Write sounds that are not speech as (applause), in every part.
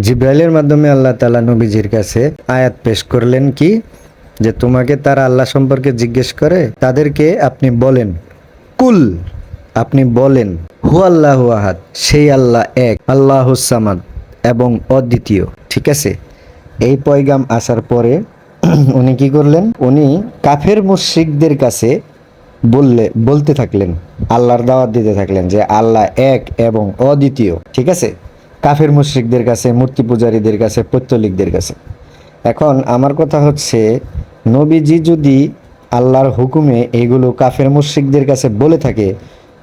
জিব্রাইলের মাধ্যমে আল্লাহ তালা নবীজির কাছে আয়াত পেশ করলেন কি? যে তোমাকে তারা আল্লাহ সম্পর্কে জিজ্ঞেস করে, তাদেরকে আপনি বলেন। কুল, আপনি বলেন, হু আল্লাহ আহাদ, সেই আল্লাহ এক, আল্লাহ সামাদ এবং অদ্বিতীয়। ঠিক আছে? এই পয়গাম আসার পরে (clears throat) উনি কি করলেন? উনি কাফের মুশ্রিকদের কাছে বললে, বলতে থাকলেন, আল্লাহর দাওয়াত দিতে থাকলেন যে আল্লাহ এক এবং অদ্বিতীয়। ঠিক আছে? কাফের মুশ্রিকদের কাছে, মূর্তি পূজারীদের কাছে পৈত্তলিকদের কাছে। এখন আমার কথা হচ্ছে, নবীজি যদি আল্লাহর হুকুমে এগুলো কাফের মুশ্রিকদের কাছে বলে থাকে,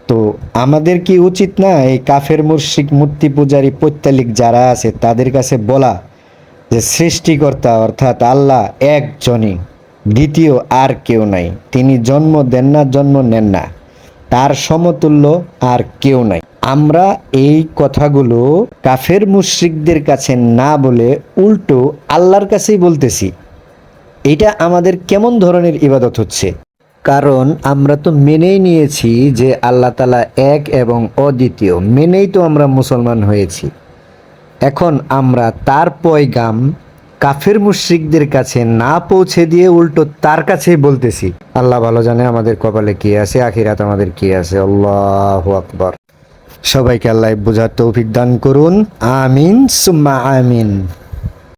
তো আমাদের কি উচিত না এই কাফের মুশ্রিক, মূর্তি পূজারী পৈত্তালিক যারা আছে, তাদের কাছে বলা যে সৃষ্টিকর্তা অর্থাৎ আল্লাহ একজনই, দ্বিতীয় আর কেউ নাই। তিনি জন্ম দেন না, জন্ম নেন না। তার সমতুল্য আর কেউ নাই। আমরা এই কথাগুলো কাফের মুশ্রিকদের কাছে না বলে উল্টো আল্লাহর কাছেই বলতেছি। এটা আমাদের কেমন ধরনের ইবাদত হচ্ছে? কারণ আমরা তো মেনেই নিয়েছি যে আল্লাহ তালা এক এবং অদ্বিতীয়, মেনেই তো আমরা মুসলমান হয়েছি। এখন আমরা তার পয়গাম কাফের মুশ্রিকদের কাছে না পৌঁছে দিয়ে উল্টো তার কাছেই বলতেছি। আল্লাহ ভালো জানে আমাদের কপালে কি আছে, আখিরাত আমাদের কি আছে। আল্লাহ আকবর। সবাইকে আল্লাহ বোঝার তৌফিক দান করুন। আমিন সুম্মা আমিন।